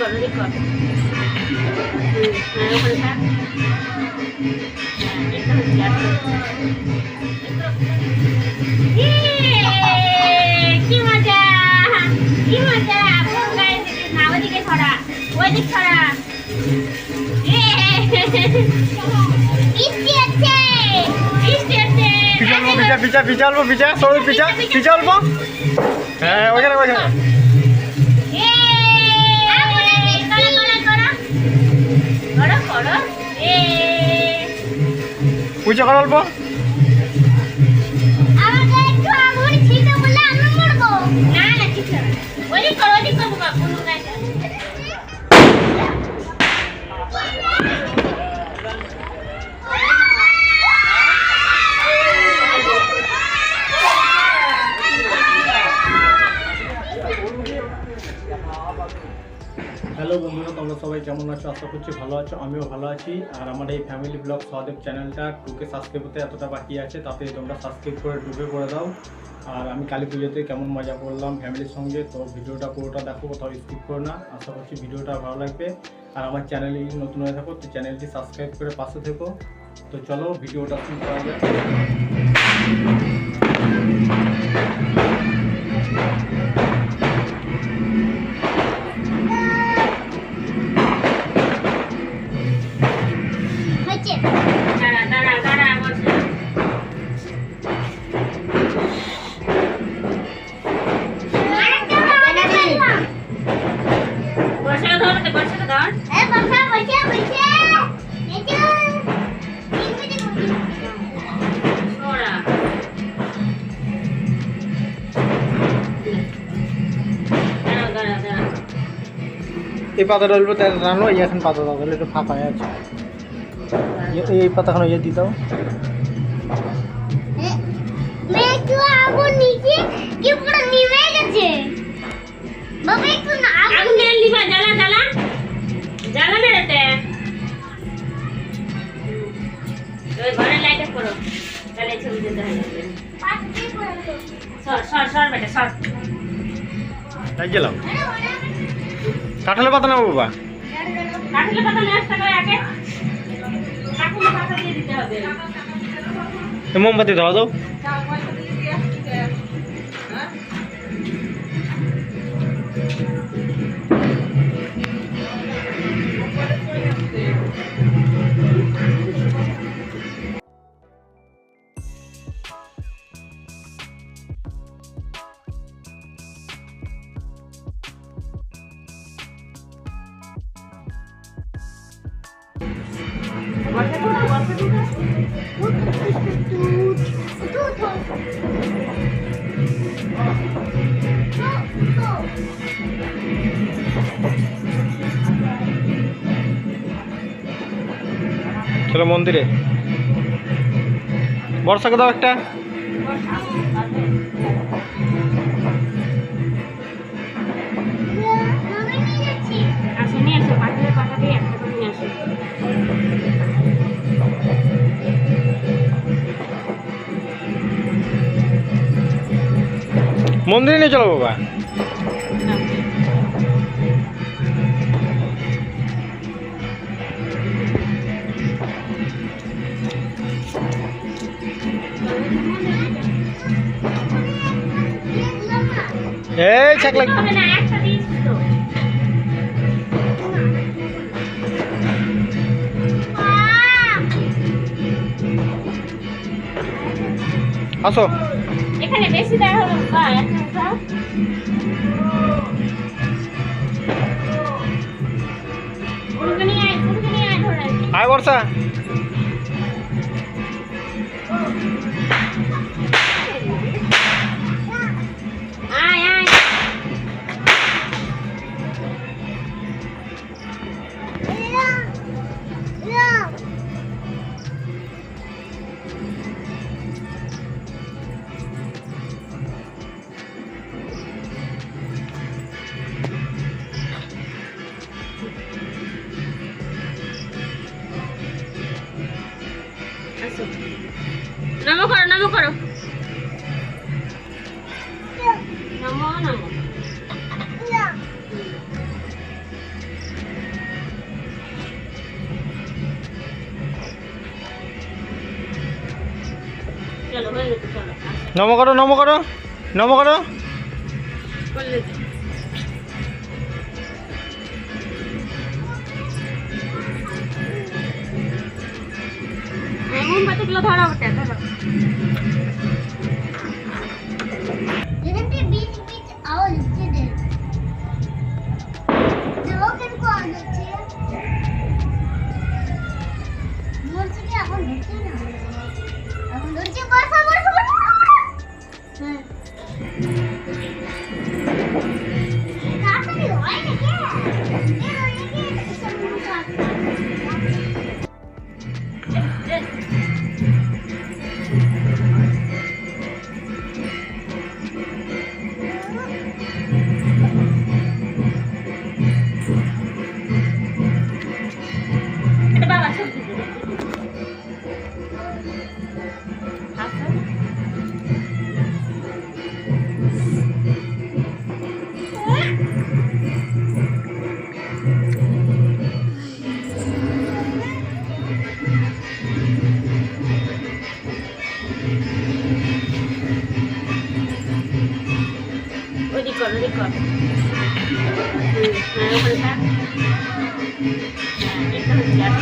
কর কর হ্যাঁ থাক। হ্যাঁ আসল। ইয়ে, কি না ওইদিকে ছড়া ওইদিক ছড়া। ইয়ে, পিছা পিছা পিছা অল্প পিছা সবাই পিছা পিছা অল্প হ্যাঁ ওইখানে ওইখানে। পুজো কর অল্প? কেমন আছো? আশা করছি ভালো আছো, আমিও ভালো আছি। আর আমার এই ফ্যামিলি ব্লগ সহদেব চ্যানেলটা টুকে সাবস্ক্রাইব করতে এতটা বাকি আছে, তাতে তোমরা সাবস্ক্রাইব করে টুকে করে দাও। আর আমি কালী পুজোতে কেমন মজা করলাম ফ্যামিলির সঙ্গে, তো ভিডিওটা পুরোটা দেখো, কোথাও স্কিপ করো না। আশা করছি ভিডিওটা ভালো লাগবে। আর আমার চ্যানেলে নতুন হয়ে থাকো, তো চ্যানেলটি সাবস্ক্রাইব করে পাশে থেকো। তো চলো ভিডিওটা শুরু করা যাক। এই পাতাটা অল্প তেল রানো এই এখন পাতা দাও তাহলে একটু ফাঁকা হয়ে আছে। এই- পাতাখানে ইয়ে দিতাও সর সর সর বেটা সর। তাই গেলাম কাঁঠালের পাতা নেব বাবা। পাতা নিয়ে আসতে করে আগে। পাতা দিয়ে দিতে হবে। মোমবাতি ধরা দাও চলো মন্দিরে। বর্ষাকে দাও একটা। মন্দিরে নিয়ে চলো বাবা। এই ছাক লাগ হবে না। একটা আসো এখানে বেশি দেওয়া হলো বা। আয় বর্ষা। নমো করো নমো করো নমো নমো চলো হয়ে গেছে চলো নম করো নম করো নম করো করলে মোমবাতিগুলো ধরো ওটা ধরো। এখানে ধরছে না এখন ধরছে বর্ষা ওইদিক কর ওইদিক কর হুম, হ্যাঁ ওখানে থাক হ্যাঁ এটা হচ্ছে আর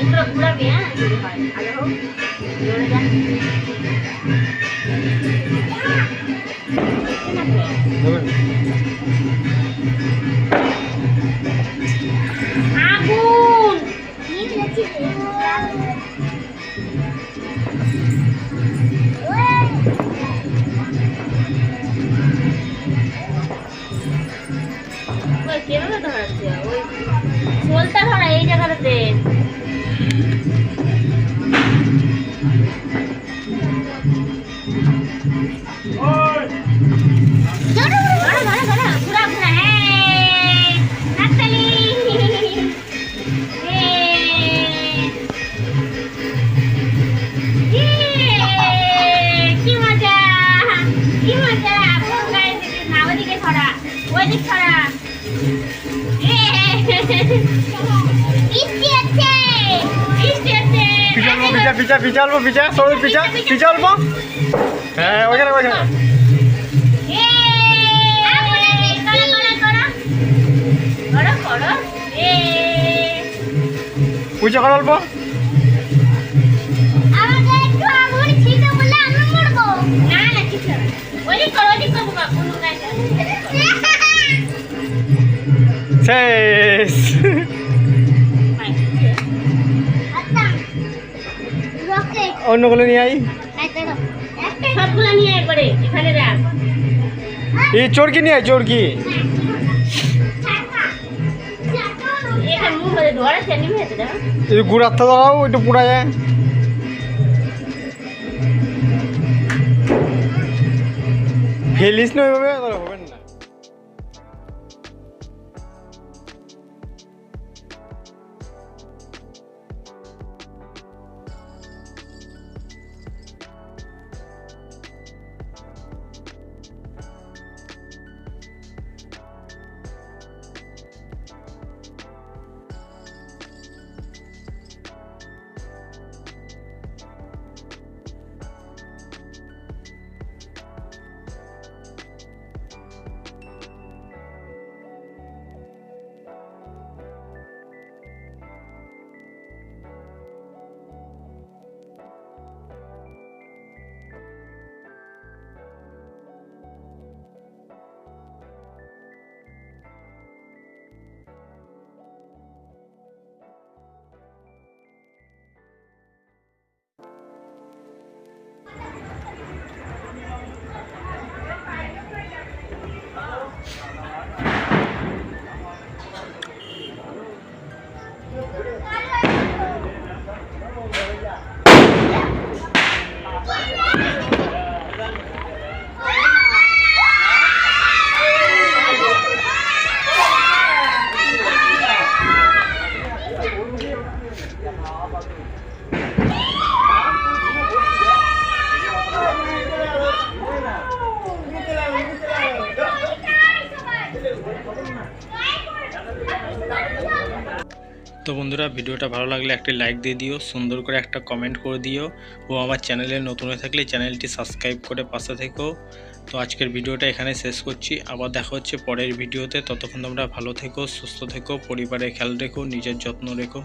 একটু ঘুরাবি হ্যাঁ যদি হয় আগে হোক জোরে যা আগুন ছড়া ওইদিক ছড়া পিছা পিছা পিছালবো পিছা সবাই পিছা পিছালবো হ্যাঁ ওইখানে ওইখানে শেষ অন্যগুলো নিয়ে আই সবগুলো নিয়ে একবারে এখানে রাখ এই চোরকি নিয়ে আয় চোরকি গুড়াতে দাও একটু যায় ফেলিস না ওইভাবে বন্ধুরা, ভিডিওটা ভালো লাগলে একটি লাইক দিয়ে দিও, সুন্দর করে একটা কমেন্ট করে দিও ও আমার চ্যানেলে নতুন হয়ে থাকলে চ্যানেলটি সাবস্ক্রাইব করে পাশে থেকো। তো আজকের ভিডিওটা এখানে শেষ করছি, আবার দেখা হচ্ছে পরের ভিডিওতে। ততক্ষণ তোমরা ভালো থেকো, সুস্থ থেকো, পরিবারের খেয়াল রেখো, নিজের যত্ন রেখো।